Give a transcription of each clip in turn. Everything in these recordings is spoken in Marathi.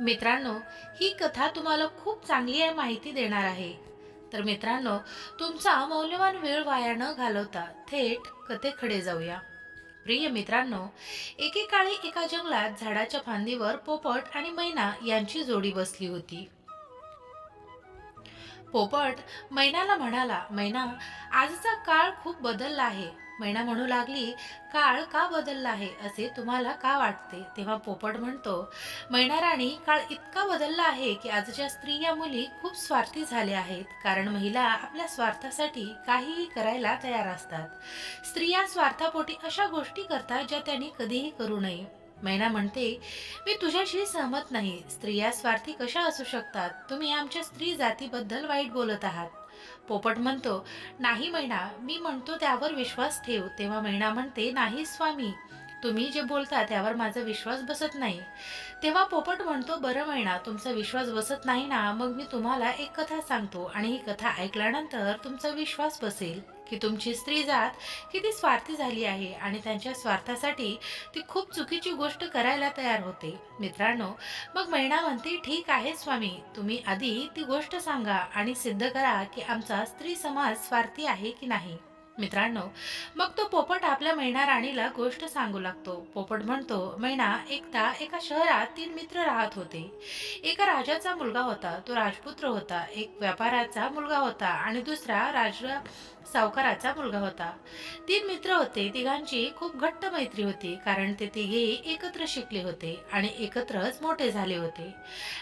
मित्रांनो ही कथा तुम्हाला खूप चांगली आहे माहिती देणार आहे. तर मित्रांनो तुमचा मौल्यवान वेळ वाया न घालवता थेट कथेकडे जाऊया. प्रिय मित्रांनो एकेकाळी एका जंगलात झाडाच्या फांदीवर पोपट आणि मैना यांची जोडी बसली होती. पोपट मैनाला म्हणाला मैना आजचा काळ खूप बदलला आहे. मैना म्हणू लागली काळ का बदलला आहे? असे तुम्हाला का वाटते? तेव्हा पोपट म्हणतो मैना राणी काळ इतका बदलला आहे की आजच्या स्त्रिया मुली खूप स्वार्थी झाल्या आहेत. कारण महिला आपल्या स्वार्थासाठी काहीही करायला तयार असतात. स्त्रिया स्वार्थापोटी अशा गोष्टी करतात ज्या त्यांनी कधीही करू नये. मैना म्हणते मी तुझ्याशी सहमत नाही. स्त्रिया स्वार्थी कशा असू शकतात? तुम्ही आमच्या स्त्री जातीबद्दल वाईट बोलत आहात. पोपट म्हणतो नाही मैना मी म्हणतो त्यावर विश्वास ठेव. तेव्हा मैना म्हणते नाही स्वामी तुम्ही जे बोलता त्यावर माझा विश्वास बसत नाही. तेव्हा पोपट म्हणतो बरं मैना तुमचा विश्वास बसत नाही ना मग मी तुम्हाला एक कथा सांगतो. आणि ही कथा ऐकल्यानंतर तुमचा विश्वास बसेल. की तुमची स्त्री जात किती स्वार्थी झाली आहे आणि त्यांच्या स्वार्थासाठी ती खूप चुकीची गोष्ट करायला तयार होते. मित्रांनो मग मैना म्हणते ठीक आहे स्वामी तुम्ही आधी ती गोष्ट सांगा आणि सिद्ध करा की आमचा स्त्री समाज स्वार्थी आहे की नाही. मित्रांनो मग तो पोपट आपल्या मैना राणीला गोष्ट सांगू लागतो. पोपट म्हणतो मैना एकदा एका शहरात तीन मित्र राहत होते. एका राजाचा मुलगा होता तो राजपुत्र होता एक व्यापाराचा मुलगा होता आणि दुसरा राज सावकाराचा मुलगा होता. तीन मित्र होते तिघांची खूप घट्ट मैत्री होती कारण ते तिघे एकत्र शिकले होते आणि एकत्रच मोठे झाले होते.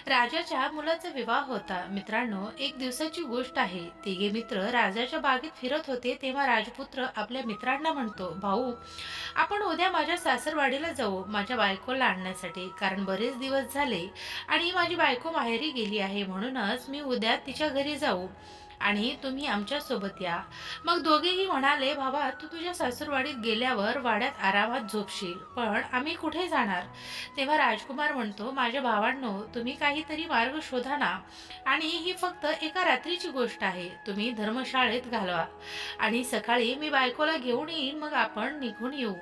राजाच्या मुलाचा विवाह होता. मित्रांनो एक दिवसाची गोष्ट आहे. तिघे मित्र राजाच्या बागेत फिरत होते तेव्हा राजपुत्र आपल्या मित्रांना म्हणतो भाऊ आपण उद्या माझ्या सासरवाडीला जाऊ माझ्या बायकोला आणण्यासाठी. कारण बरेच दिवस झाले आणि माझी बायको माहेरी गेली आहे. म्हणूनच मी उद्या तिच्या घरी जाऊ. आणि तुम्ही आमच्यासोबत या. मग दोघेही म्हणाले बाबा तू तुझ्या सासूरवाडीत गेल्यावर वाड्यात आरामात झोपशील पण आम्ही कुठे जाणार? तेव्हा राजकुमार म्हणतो माझ्या भावांनो तुम्ही काहीतरी मार्ग शोधा ना. आणि ही फक्त एका रात्रीची गोष्ट आहे. तुम्ही धर्मशाळेत घालवा. आणि सकाळी मी बायकोला घेऊन येईन मग आपण निघून येऊ.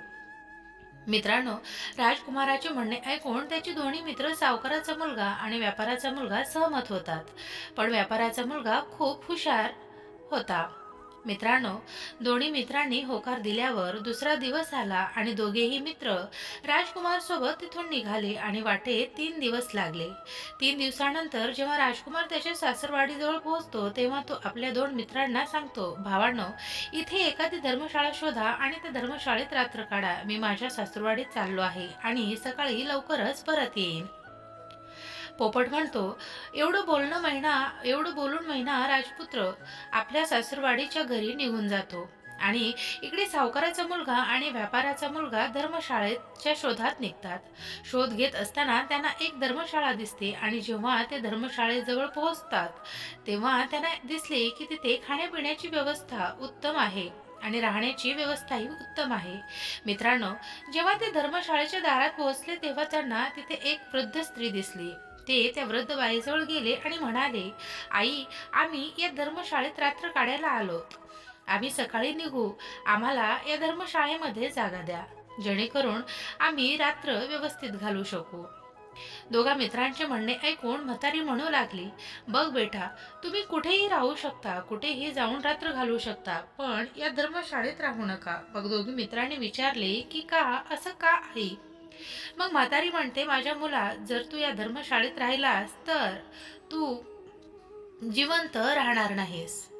मित्रांनो राजकुमाराचे म्हणणे ऐकून त्याचे दोन्ही मित्र सावकाराचा मुलगा आणि व्यापाराचा मुलगा सहमत होतात. पण व्यापाराचा मुलगा खूप हुशार होता. मित्रांनो दोन्ही मित्रांनी होकार दिल्यावर दुसरा दिवस आला आणि दोघेही मित्र राजकुमार सोबत तिथून निघाले आणि वाटेत तीन दिवस लागले. तीन दिवसानंतर जेव्हा राजकुमार त्याच्या सासरवाडीजवळ पोहोचतो तेव्हा तो आपल्या दोन मित्रांना सांगतो भावांनो इथे एखादी धर्मशाळा शोधा आणि त्या धर्मशाळेत रात्र काढा. मी माझ्या सासरवाडीत चाललो आहे आणि सकाळी लवकरच परत येईन. पोपट म्हणतो एवढं बोलणं महिना एवढं बोलून महिना राजपुत्र आपल्या सासरवाडीच्या घरी निघून जातो. आणि इकडे सावकाराचा मुलगा आणि व्यापाराचा मुलगा धर्मशाळेच्या शोधात निघतात. शोध घेत असताना त्यांना एक धर्मशाळा दिसते आणि जेव्हा ते धर्मशाळेजवळ पोहोचतात तेव्हा त्यांना दिसले की तिथे खाण्यापिण्याची व्यवस्था उत्तम आहे आणि राहण्याची व्यवस्थाही उत्तम आहे. मित्रांनो जेव्हा ते धर्मशाळेच्या दारात पोहोचले तेव्हा त्यांना तिथे एक वृद्ध स्त्री दिसली. ते त्या वृद्ध बाईजवळ गेले आणि म्हणाले आई आम्ही या धर्मशाळेत रात्र काढायला आलो. आम्ही सकाळी निघू. आम्हाला या धर्मशाळेमध्ये जागा द्या. जेणेकरून आम्ही रात्र व्यवस्थित घालू शकू. दोघा मित्रांचे म्हणणे ऐकून म्हातारी म्हणू लागली बघ बेटा तुम्ही कुठेही राहू शकता कुठेही जाऊन रात्र घालू शकता पण या धर्मशाळेत राहू नका. मग दोघी मित्रांनी विचारले की का? असं का आई? मग म्हातारी म्हणते माझ्या मुला जर तू या धर्मशाळेत राहिलास तर तू जिवंत राहणार नाहीस.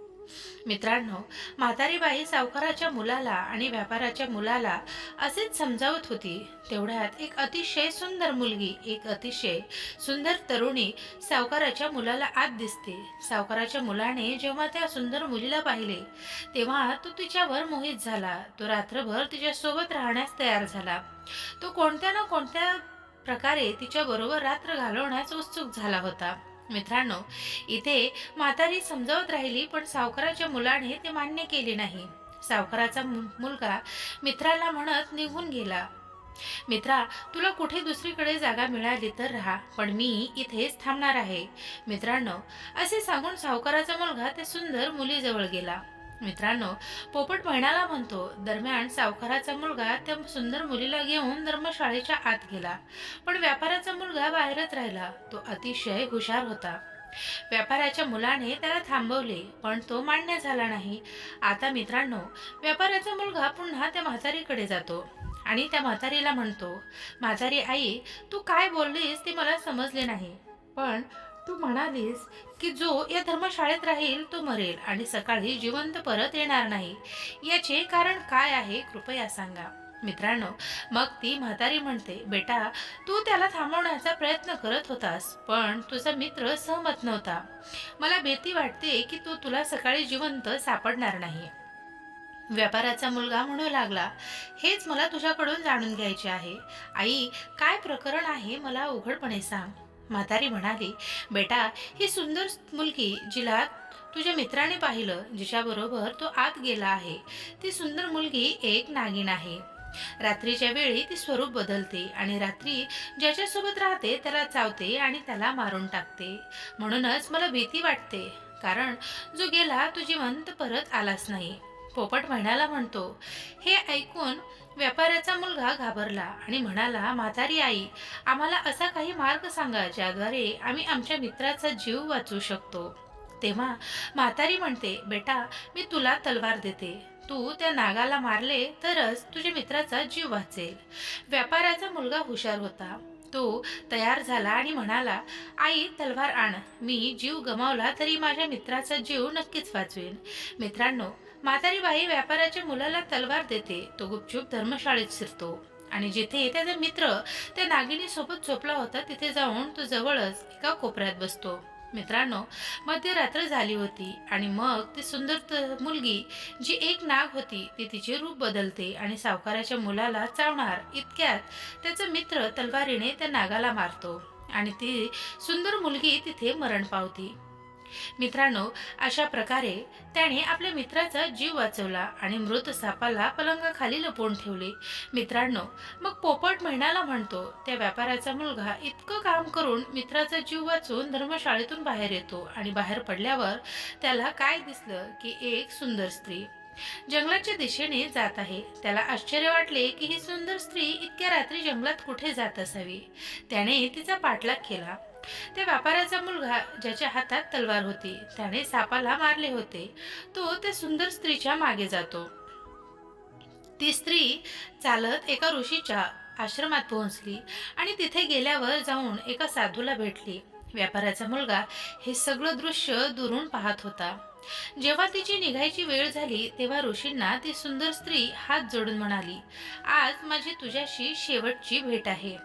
मित्रांनो म्हातारीबाई सावकाराच्या मुलाला आणि व्यापाराच्या मुलाला असेच समजावत होती. तेवढ्यात एक अतिशय सुंदर मुलगी एक अतिशय सुंदर तरुणी सावकाराच्या मुलाला आत दिसते. सावकाराच्या मुलाने जेव्हा त्या सुंदर मुलीला पाहिले तेव्हा तो तिच्यावर मोहित झाला. तो रात्रभर तिच्यासोबत राहण्यास तयार झाला. तो कोणत्या ना कोणत्या प्रकारे तिच्याबरोबर रात्र घालवण्यास उत्सुक झाला होता. मित्रांनो इथे म्हातारी समजावत राहिली पण सावकाराच्या मुलाने ते मान्य केले नाही. सावकाराचा मु- मुलगा मित्राला म्हणत निघून गेला. मित्रा तुला कुठे दुसरीकडे जागा मिळाली तर राहा पण मी इथेच थांबणार आहे. मित्रांनो असे सांगून सावकाराचा मुलगा त्या सुंदर मुलीजवळ गेला. मित्रांनो पोपट बहिणाला म्हणतो दरम्यान सावकाराचा मुलगा त्या सुंदर मुलीला घेऊन धर्मशाळेच्या आत गेला. पण व्यापाराचा मुलगा बाहेरच राहिला. तो अतिशय हुशार होता. व्यापाराच्या मुलाने त्याला थांबवले पण तो मान्य झाला नाही. आता मित्रांनो व्यापाराचा मुलगा पुन्हा त्या म्हातारीकडे जातो आणि त्या म्हातारीला म्हणतो म्हातारी आई तू काय बोललीस ते मला समजले नाही. पण तू म्हणालीस की जो या धर्मशाळेत राहील तो मरेल आणि सकाळी जिवंत परत येणार नाही. याचे कारण काय आहे कृपया सांगा. मित्रांनो मग ती म्हातारी म्हणते बेटा तू त्याला थांबवण्याचा प्रयत्न करत होतास पण तुझा मित्र सहमत नव्हता. मला भीती वाटते की तो तुला सकाळी जिवंत सापडणार नाही. व्यापाराचा मुलगा म्हणू लागला हेच मला तुझ्याकडून जाणून घ्यायचे आहे. आई काय प्रकरण आहे मला उघडपणे सांग. म्हातारी म्हणाली बेटा ही सुंदर मुलगी जिला तुझ्या मित्राने पाहिलं जिच्याबरोबर तो आत गेला आहे. ती सुंदर मुलगी एक नागिन आहे. रात्रीच्या वेळी ती स्वरूप बदलते आणि रात्री ज्याच्यासोबत राहते त्याला चावते आणि त्याला मारून टाकते. म्हणूनच मला भीती वाटते कारण जो गेला तो जिवंत परत आलाच नाही. पोपट म्हणाला म्हणतो हे ऐकून व्यापाऱ्याचा मुलगा घाबरला आणि म्हणाला म्हातारी आई आम्हाला असा काही मार्ग सांगा ज्याद्वारे आम्ही आमच्या मित्राचा जीव वाचवू शकतो. तेव्हा म्हातारी म्हणते बेटा मी तुला तलवार देते. तू त्या नागाला मारले तरच तुझ्या मित्राचा जीव वाचेल. व्यापाऱ्याचा मुलगा हुशार होता. तो तयार झाला आणि म्हणाला आई तलवार आण. मी जीव गमावला तरी माझ्या मित्राचा जीव नक्कीच वाचवेन. मित्रांनो म्हातारी बाई व्यापाऱ्याच्या मुलाला तलवार देते. तो गुपचूप धर्मशाळेत शिरतो. आणि जिथे त्याचा मित्र त्या नागिनी सोबत झोपला होता. तिथे जाऊन तो जवळच एका कोपऱ्यात बसतो. मित्रांनो मध्यरात्र झाली होती आणि मग ती सुंदर त- मुलगी जी एक नाग होती ती तिचे रूप बदलते आणि सावकाराच्या मुलाला चावणार इतक्यात त्याचा मित्र तलवारीने त्या नागाला मारतो. आणि ती सुंदर मुलगी तिथे मरण पावती. मित्रांनो अशा प्रकारे त्याने आपल्या मित्राचा जीव वाचवला आणि मृत सापाला पलंगाखाली लपवून ठेवले. मित्रांनो मग पोपट महिन्याला म्हणतो त्या व्यापाऱ्याचा मुलगा इतकं काम करून मित्राचा जीव वाचून धर्मशाळेतून बाहेर येतो आणि बाहेर पडल्यावर त्याला काय दिसलं की एक सुंदर स्त्री. जंगलाच्या दिशेने जात आहे. त्याला आश्चर्य वाटले की ही सुंदर स्त्री इतक्या रात्री जंगलात कुठे जात असावी. त्याने तिचा पाठलाग केला. त्या व्यापाऱ्याचा मुलगा ज्याच्या हातात तलवार होती त्याने सापाला मारले होते. तो त्या सुंदर स्त्रीच्या मागे जातो. ती स्त्री चालत एका ऋषीच्या आश्रमात पोहोचली आणि तिथे गेल्यावर जाऊन एका साधूला भेटली. व्यापाऱ्याचा मुलगा हे सगळं दृश्य दुरून पाहत होता. जेव्हा तिची निघायची वेळ झाली तेव्हा ऋषींना ती सुंदर स्त्री हात जोडून म्हणाली आज माझी तुझ्याशी शेवटची भेट आहे.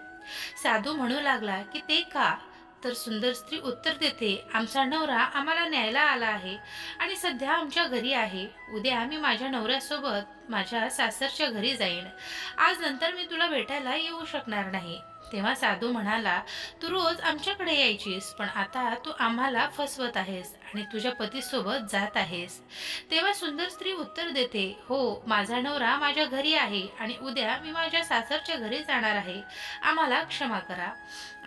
साधू म्हणू लागला की ते का तर सुंदर स्त्री उत्तर देते आमचा नवरा आम्हाला न्यायला आला आहे आणि सध्या आमच्या घरी आहे. उद्या मी माझ्या नवऱ्यासोबत माझ्या सासरच्या घरी जाईन. आज नंतर मी तुला भेटायला येऊ शकणार नाही. तेव्हा साधू म्हणाला तू रोज आमच्याकडे यायचीस पण आता तू आम्हाला फसवत आहेस आणि तुझ्या पतीसोबत जात आहेस. तेव्हा सुंदर स्त्री उत्तर देते हो माझा नवरा माझ्या घरी आहे आणि उद्या मी माझ्या सासरच्या घरी जाणार आहे. आम्हाला क्षमा करा.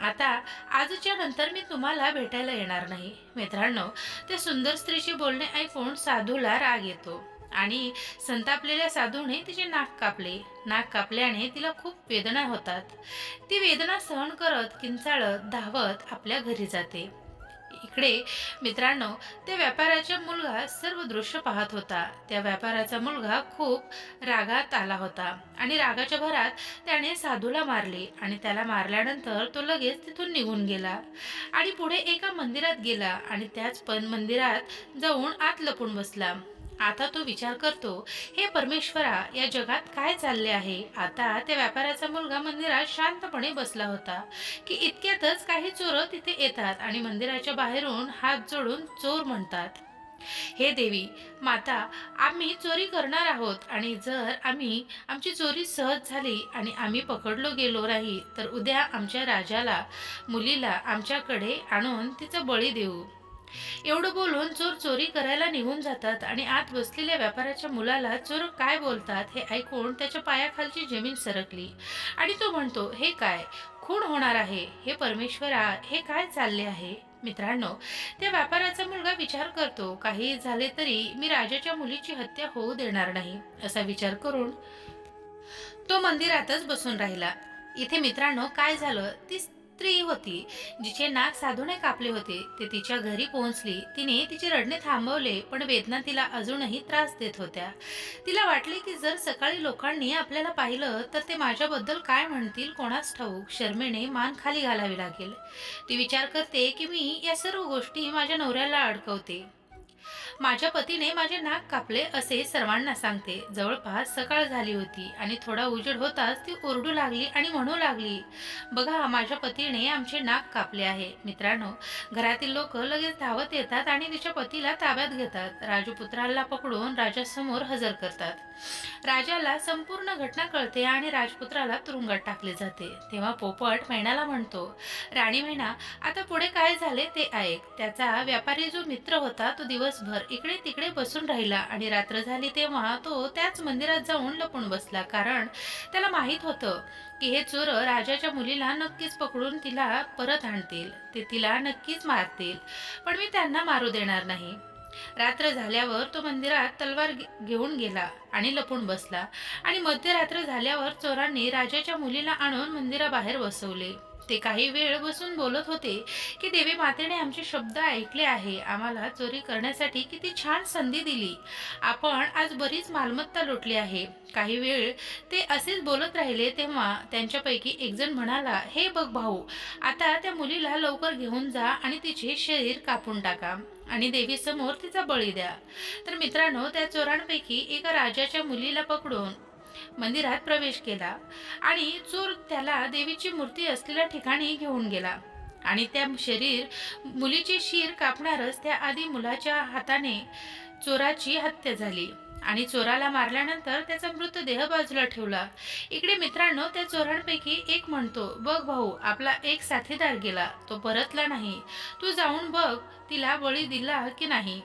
आता आजच्या नंतर मी तुम्हाला भेटायला येणार नाही. मित्रांनो त्या सुंदर स्त्रीशी बोलणे ऐकून साधूला राग येतो. आणि संतापलेल्या साधूने तिचे नाक कापले. नाक कापल्याने तिला खूप वेदना होतात. ती वेदना सहन करत किंचाळत धावत आपल्या घरी जाते. इकडे मित्रांनो त्या व्यापाराचा मुलगा सर्व दृश्य पाहत होता. त्या व्यापाराचा मुलगा खूप रागात आला होता आणि रागाच्या भरात त्याने साधूला मारले आणि त्याला मारल्यानंतर तो लगेच तिथून निघून गेला आणि पुढे एका मंदिरात गेला आणि त्याच पण मंदिरात जाऊन आत लपून बसला. आता तो विचार करतो हे परमेश्वरा या जगात काय चालले आहे? आता त्या व्यापाराचा मुलगा मंदिरात शांतपणे बसला होता की इतक्यातच काही चोर तिथे येतात आणि मंदिराच्या बाहेरून हात जोडून चोर म्हणतात हे देवी माता आम्ही चोरी करणार आहोत आणि जर आम्ही आमची चोरी सहज झाली आणि आम्ही पकडलो गेलो नाही तर उद्या आमच्या राजाला मुलीला आमच्याकडे आणून तिचा बळी देऊ. एवढं बोलून चोर चोरी करायला निघून जातात आणि आत बसलेल्या व्यापाऱ्याच्या मुलाला चोर काय बोलतात हे ऐकून त्याच्या पायाखालची जमीन सरकली. आणि तो म्हणतो हे काय? खून होणार आहे? हे परमेश्वरा हे काय चालले आहे? मित्रांनो त्या व्यापाऱ्याचा मुलगा विचार करतो काही झाले तरी मी राजाच्या मुलीची हत्या होऊ देणार नाही. असा विचार करून तो मंदिरातच बसून राहिला. इथे मित्रांनो काय झालं? ती स्त्री होती जिचे नाक साधूने कापले होते ते तिच्या घरी पोहोचली. तिने तिचे रडणे थांबवले पण वेदना तिला अजूनही त्रास देत होत्या. तिला वाटले की जर सकाळी लोकांनी आपल्याला पाहिलं तर ते माझ्याबद्दल काय म्हणतील कोणास ठाऊक? शर्मेने मान खाली घालावी लागेल. ती विचार करते की मी या सर्व गोष्टी माझ्या नवऱ्याला अडकवते. माझ्या पतीने माझे नाक कापले असे सर्वांना सांगते. जवळपास सकाळ झाली होती आणि थोडा उजेड होताच ती ओरडू लागली आणि म्हणू लागली बघा माझ्या पतीने आमचे नाक कापले आहे. मित्रांनो घरातील लोक लगेच धावत येतात आणि तिच्या पतीला ताब्यात घेतात. राजपुत्राला पकडून राजासमोर हजर करतात. राजाला संपूर्ण घटना कळते आणि राजपुत्राला तुरुंगात टाकले जाते. तेव्हा पोपट मैणाला म्हणतो राणी मैणा आता पुढे काय झाले ते ऐक. त्याचा व्यापारी जो मित्र होता तो दिवसभर इकडे तिकडे बसून राहिला आणि रात्र झाली तेव्हा तो त्याच मंदिरात जाऊन लपून बसला. कारण त्याला माहीत होतं की हे चोर राजाच्या मुलीला नक्कीच पकडून तिला परत आणतील. ते तिला नक्कीच मारतील. पण मी त्यांना मारू देणार नाही. रात्र झाल्यावर तो मंदिरात तलवार घे- घेऊन गेला आणि लपून बसला. आणि मध्यरात्र झाल्यावर चोरांनी राजाच्या मुलीला आणून मंदिराबाहेर बसवले. ते काही वेळ बसून बोलत होते की देवी मातेने आमचे शब्द ऐकले आहे. आम्हाला चोरी करण्यासाठी किती छान संधी दिली. आपण आज बरीच मालमत्ता लुटली आहे. काही वेळ ते असेच बोलत राहिले तेव्हा त्यांच्यापैकी एकजण म्हणाला हे बघ भाऊ आता त्या मुलीला लवकर घेऊन जा आणि तिचे शरीर कापून टाका. आणि देवीसमोर तिचा बळी द्या. तर मित्रांनो त्या चोरांपैकी एका राजाच्या मुलीला पकडून मंदिरात प्रवेश केला आणि चोर त्याला देवीची मूर्ती असलेल्या ठिकाणी घेऊन गेला. आणि त्या शरीर मुलीचे शिर कापणारच त्या आधी मुलाच्या हाताने चोराची हत्या झाली. आणि चोराला मारल्यानंतर त्याचा मृतदेह बाजूला ठेवला. इकडे मित्रांनो त्या चोरांपैकी एक म्हणतो बघ भाऊ आपला एक साथीदार गेला. तो परतला नाही. तू जाऊन बघ तिला बळी दिला की नाही.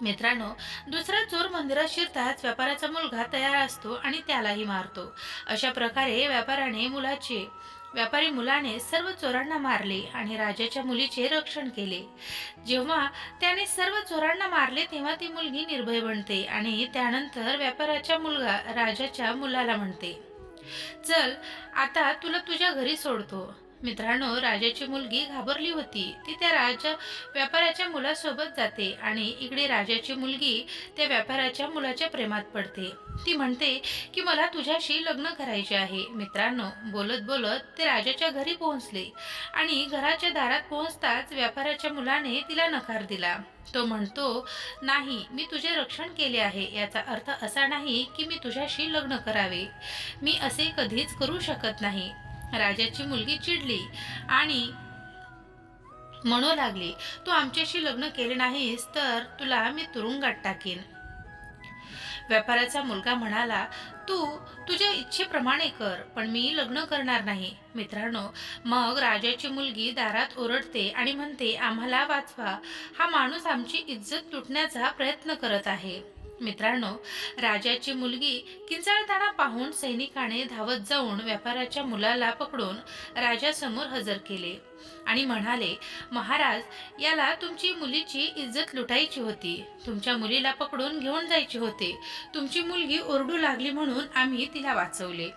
मित्रांनो दुसरा चोर मंदिरात शिरताच व्यापाराचा मुलगा तयार असतो आणि त्यालाही मारतो. अशा प्रकारे व्यापाराने मुलाचे व्यापारी मुलाने सर्व चोरांना मारले आणि राजाच्या मुलीचे रक्षण केले. जेव्हा त्याने सर्व चोरांना मारले तेव्हा ती मुलगी निर्भय बनते आणि त्यानंतर व्यापाराचा मुलगा राजाच्या मुलाला म्हणते चल आता तुला तुझ्या घरी सोडतो. मित्रांनो राजाची मुलगी घाबरली होती. ती त्या राजा व्यापाराच्या मुलासोबत जाते आणि इकडे राजाची मुलगी त्या व्यापाराच्या मुलाच्या प्रेमात पडते. ती म्हणते की मला तुझ्याशी लग्न करायचे आहे. मित्रांनो बोलत बोलत ते राजाच्या घरी पोहोचले आणि घराच्या दारात पोहोचताच व्यापाराच्या मुलाने तिला नकार दिला. तो म्हणतो नाही मी तुझे रक्षण केले आहे. याचा अर्थ असा नाही की मी तुझ्याशी लग्न करावे. मी असे कधीच करू शकत नाही. राजाची मुलगी चिडली आणि म्हणू लागली तू आमच्याशी लग्न केले नाहीस तर तुला मी तुरुंगात टाकीन. व्यापाराचा मुलगा म्हणाला तू तुझ्या इच्छेप्रमाणे कर पण मी लग्न करणार नाही. मित्रांनो मग राजाची मुलगी दारात ओरडते आणि म्हणते आम्हाला वाचवा हा माणूस आमची इज्जत लुटण्याचा प्रयत्न करत आहे. मित्रांनो राजाची मुलगी किंचाळताना पाहून सैनिकाने धावत जाऊन व्यापाराच्या मुलाला पकडून राजासमोर हजर केले आणि म्हणाले महाराज याला तुमची मुलीची इज्जत लुटायची होती. तुमच्या मुलीला पकडून घेऊन जायचे होते. तुमची मुलगी ओरडू लागली म्हणून आम्ही तिला वाचवले.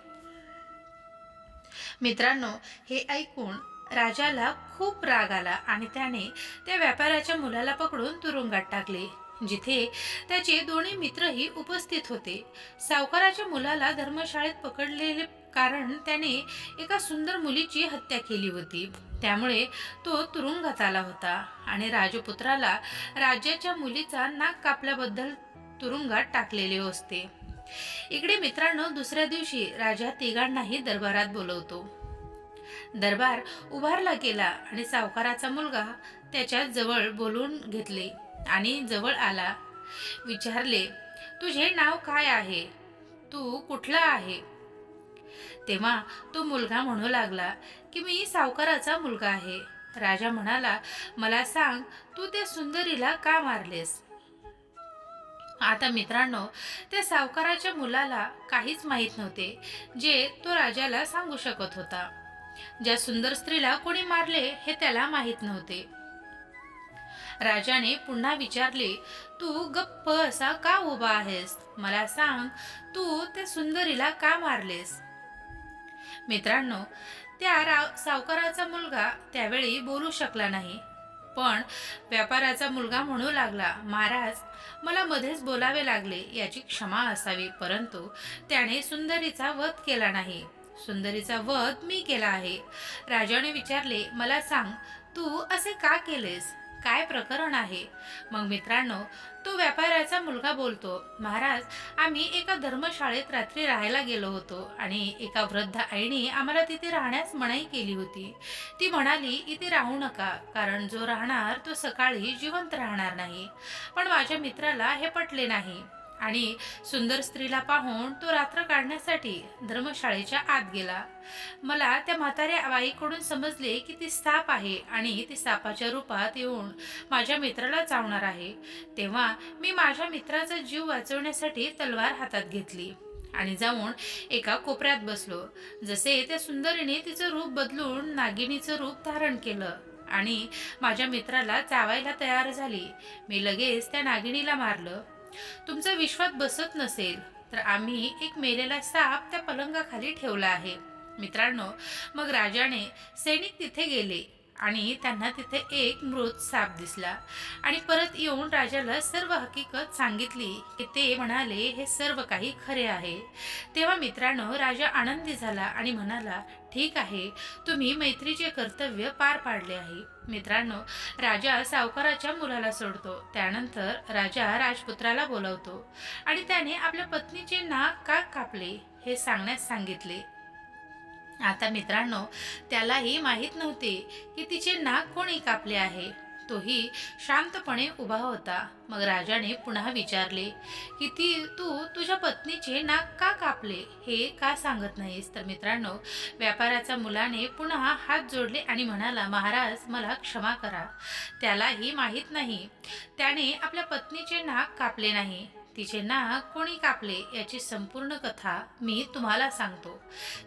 मित्रांनो हे ऐकून राजाला खूप राग आला आणि त्याने त्या व्यापाराच्या मुलाला पकडून तुरुंगात टाकले. जिथे त्याचे दोन्ही मित्रही उपस्थित होते. सावकाराच्या मुलाला धर्मशाळेत पकडलेले कारण त्याने एका सुंदर मुलीची हत्या केली होती. त्यामुळे तो तुरुंगात आला होता आणि राजपुत्राला राज्याच्या मुलीचा नाक कापल्याबद्दल तुरुंगात टाकलेले असते. इकडे मित्रांनो दुसऱ्या दिवशी राजा तिघांनाही दरबारात बोलवतो. दरबार उभारला गेला आणि सावकाराचा मुलगा त्याच्याजवळ बोलून घेतले. आणि जवळ आला. विचारले तुझे नाव काय आहे? तू कुठला आहे? तेव्हा तो मुलगा म्हणू लागला की मी सावकाराचा मुलगा आहे. राजा म्हणाला मला सांग तू त्या सुंदरीला का मारलेस? आता मित्रांनो त्या सावकाराच्या मुलाला काहीच माहीत नव्हते जे तो राजाला सांगू शकत होता. ज्या सुंदर स्त्रीला कोणी मारले हे त्याला माहीत नव्हते. राजाने पुन्हा विचारले तू गप्प असा का उभा आहेस? मला सांग तू त्या सुंदरीला का मारलेस? मित्रांनो त्या राव सावकाराचा मुलगा त्यावेळी बोलू शकला नाही पण व्यापाराचा मुलगा म्हणू लागला महाराज मला मध्येच बोलावे लागले याची क्षमा असावी परंतु त्याने सुंदरीचा वध केला नाही. सुंदरीचा वध मी केला आहे. राजाने विचारले मला सांग तू असे का केलेस? काय प्रकरण आहे? मग मित्रांनो तो व्यापाऱ्याचा मुलगा बोलतो महाराज आम्ही एका धर्मशाळेत रात्री राहायला गेलो होतो आणि एका वृद्ध आईने आम्हाला तिथे राहण्यास मनाई केली होती. ती म्हणाली इथे राहू नका कारण जो राहणार तो सकाळी जिवंत राहणार नाही. पण माझ्या मित्राला हे पटले नाही. आणि सुंदर स्त्रीला पाहून तो रात्र काढण्यासाठी धर्मशाळेच्या आत गेला. मला त्या म्हाताऱ्या बाईकडून समजले की ती साप आहे आणि ती सापाच्या रूपात येऊन माझ्या मित्राला चावणार आहे. तेव्हा मी माझ्या मित्राचा जीव वाचवण्यासाठी तलवार हातात घेतली आणि जाऊन एका कोपऱ्यात बसलो. जसे त्या सुंदरीने तिचं रूप बदलून नागिनीचं रूप धारण केलं आणि माझ्या मित्राला चावायला तयार झाली. मी लगेच त्या नागिनीला मारलं. तुमचा विश्वास बसत नसेल तर आम्ही एक मेलेला साप त्या पलंगाखाली ठेवला आहे. मित्रांनो मग राजाने सैनिक तिथे गेले. आणि त्यांना तिथे एक मृत साप दिसला. आणि परत येऊन राजाला सर्व हकीकत सांगितली. की ते म्हणाले हे सर्व काही खरे आहे. तेव्हा मित्रांनो राजा आनंदी झाला आणि म्हणाला ठीक आहे तुम्ही मैत्रीचे कर्तव्य पार पाडले आहे. मित्रांनो राजा सावकाराच्या मुलाला सोडतो. त्यानंतर राजा राजपुत्राला बोलावतो. आणि त्याने आपल्या पत्नीचे नाक का कापले हे सांगण्यास सांगितले. आता मित्रांनो त्यालाही माहीत नव्हते की तिचे नाक कोणी कापले आहे. तोही शांतपणे उभा होता. मग राजाने पुन्हा विचारले की ती तू तुझ्या पत्नीचे नाक का कापले? हे का सांगत नाहीस? तर मित्रांनो व्यापाराचा मुलाने पुन्हा हात जोडले आणि म्हणाला महाराज मला क्षमा करा. त्यालाही माहीत नाही. त्याने आपल्या पत्नीचे नाक कापले नाही. तिचे नाक कोणी कापले याची संपूर्ण कथा मी तुम्हाला सांगतो.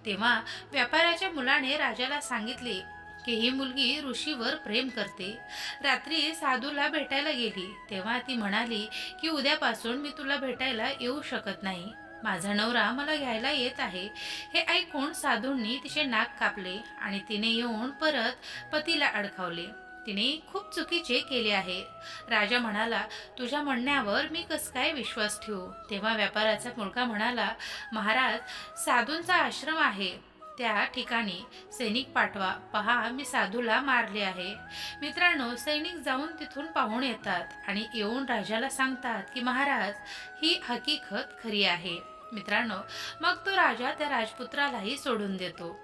तेव्हा व्यापाऱ्याच्या मुलाने राजाला सांगितले की ही मुलगी ऋषीवर प्रेम करते. रात्री साधूला भेटायला गेली. तेव्हा ती म्हणाली की उद्यापासून मी तुला भेटायला येऊ शकत नाही. माझा नवरा मला घ्यायला येत आहे. हे ऐकून साधूंनी तिचे नाक कापले आणि तिने येऊन परत पतीला अडकावले तिने खूप चुकीचे केले आहे. राजा म्हणाला तुझ्या म्हणण्यावर मी कस काय विश्वास ठेवू? तेव्हा व्यापाराचा मुलगा म्हणाला महाराज साधूंचा आश्रम आहे. त्या ठिकाणी सैनिक पाठवा. पहा मी साधूला मारले आहे. मित्रांनो सैनिक जाऊन तिथून पाहून येतात आणि येऊन राजाला सांगतात की महाराज ही हकीकत खरी आहे. मित्रांनो मग तो राजा त्या राजपुत्रालाही सोडून देतो.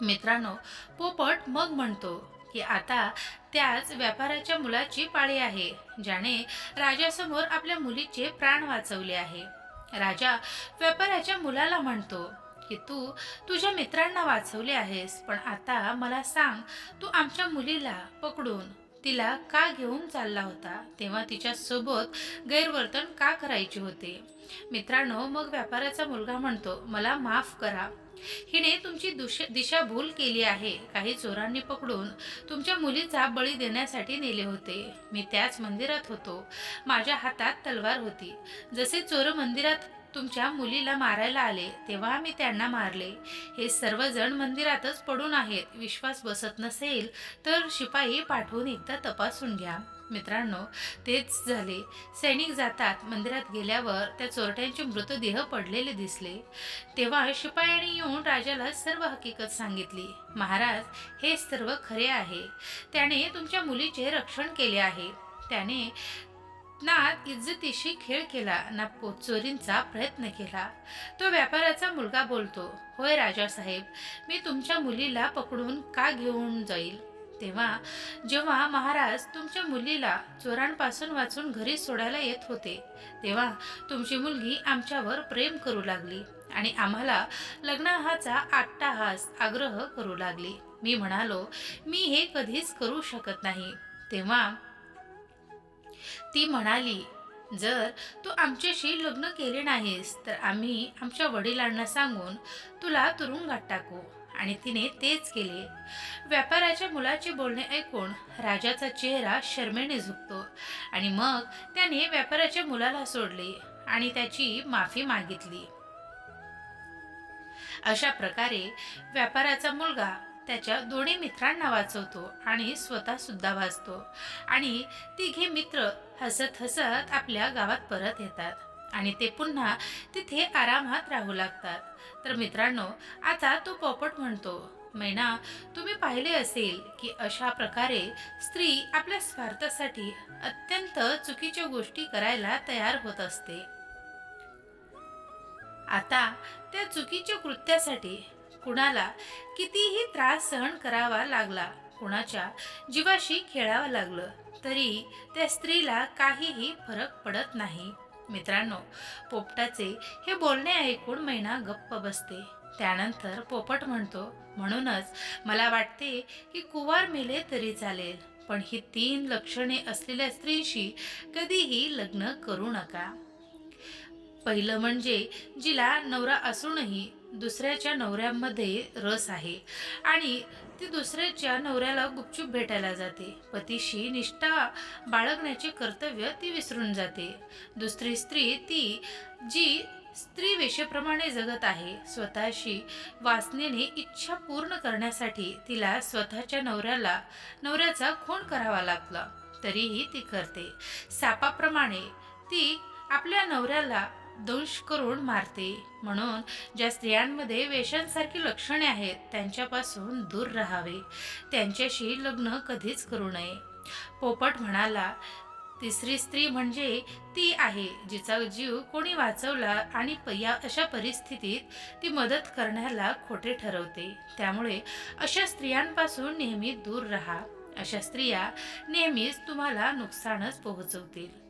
मित्रांनो पोपट मग म्हणतो की आता त्याच व्यापाराच्या मुलाची पाळी आहे ज्याने राजासमोर आपल्या मुलीचे प्राण वाचवले आहे. राजा व्यापाराच्या मुलाला म्हणतो की तू तुझ्या मित्रांना वाचवले आहेस पण आता मला सांग तू आमच्या मुलीला पकडून तिला का घेऊन चालला होता तेव्हा तिच्या सोबत गैरवर्तन का करायचे होते? मित्रांनो मग व्यापाराचा मुलगा म्हणतो मला माफ करा. हिने तुमची दुश दिशाभूल केली आहे. काही चोरांनी पकडून तुमच्या मुलीचा बळी देण्यासाठी नेले होते. मी त्याच मंदिरात होतो. माझ्या हातात तलवार होती. जसे चोर मंदिरात तुमच्या मुलीला मारायला आले तेव्हा मी त्यांना मारले. हे सर्वजण मंदिरातच पडून आहेत. विश्वास बसत नसेल तर शिपाई पाठवून एकदा तपासून घ्या. मित्रांनो तेच झाले. सैनिक जातात. मंदिरात गेल्यावर त्या चोरट्यांचे मृतदेह पडलेले दिसले. तेव्हा शिपायाने येऊन राजाला सर्व हकीकत सांगितली. महाराज हे सर्व खरे आहे. त्याने तुमच्या मुलीचे रक्षण केले आहे. त्याने ना इज्जतीशी खेळ केला ना पोचोरींचा प्रयत्न केला. तो व्यापाराचा मुलगा बोलतो होय राजासाहेब मी तुमच्या मुलीला पकडून का घेऊन जाईल? तेव्हा जेव्हा महाराज तुमच्या मुलीला चोरांपासून वाचून घरी सोडायला येत होते तेव्हा तुमची मुलगी आमच्यावर प्रेम करू लागली आणि आम्हाला लग्नाहाचा आट्टाहास आग्रह करू लागली. मी म्हणालो मी हे कधीच करू शकत नाही. तेव्हा ती म्हणाली जर तू आमच्याशी लग्न केले नाहीस तर आम्ही आमच्या वडिलांना सांगून तुला तुरुंगात टाकू. आणि तिने तेच केले. व्यापाराच्या मुलाचे बोलणे ऐकून राजाचा चेहरा शर्मेने झुकतो आणि मग त्याने व्यापाराच्या मुलाला सोडले आणि त्याची माफी मागितली. अशा प्रकारे व्यापाराचा मुलगा त्याच्या दोन्ही मित्रांना वाचवतो आणि स्वतःसुद्धा वाचतो आणि तिघे मित्र हसत हसत आपल्या गावात परत येतात. आणि ते पुन्हा तिथे आरामात राहू लागतात. तर मित्रांनो आता तो पोपट म्हणतो मैना तुम्ही पाहिले असेल की अशा प्रकारे स्त्री आपल्या स्वार्थासाठी अत्यंत चुकीच्या गोष्टी करायला तयार होत असते. आता त्या चुकीच्या कृत्यासाठी कुणाला कितीही त्रास सहन करावा लागला कुणाच्या जीवाशी खेळावं लागलं तरी त्या स्त्रीला काहीही फरक पडत नाही. मित्रांनो पोपटाचे हे बोलणे ऐकून मैना गप्प बसते. त्यानंतर पोपट म्हणतो म्हणूनच मला वाटते की कुवार मेले तरी चालेल पण ही तीन लक्षणे असलेल्या स्त्रीशी कधीही लग्न करू नका. पहिलं म्हणजे जिला नवरा असूनही दुसऱ्याच्या नवऱ्यामध्ये रस आहे आणि ती दुसऱ्याच्या नवऱ्याला गुपचूप भेटायला जाते. पतीशी निष्ठा बाळगण्याचे कर्तव्य ती विसरून जाते. दुसरी स्त्री ती जी स्त्री वेशेप्रमाणे जगत आहे स्वतःशी वासनेने इच्छा पूर्ण करण्यासाठी तिला स्वतःच्या नवऱ्याला नवऱ्याचा खून करावा लागला. तरीही ती करते. सापाप्रमाणे ती आपल्या नवऱ्याला दंश करून मारते. म्हणून ज्या स्त्रियांमध्ये वेशांसारखी लक्षणे आहेत त्यांच्यापासून दूर राहावे. त्यांच्याशी लग्न कधीच करू नये. पोपट म्हणाला तिसरी स्त्री म्हणजे ती आहे जिचा जीव कोणी वाचवला आणि प- या अशा परिस्थितीत ती मदत करण्याला खोटे ठरवते. त्यामुळे अशा स्त्रियांपासून नेहमी दूर राहा. अशा स्त्रिया नेहमीच तुम्हाला नुकसानच पोहोचवतील.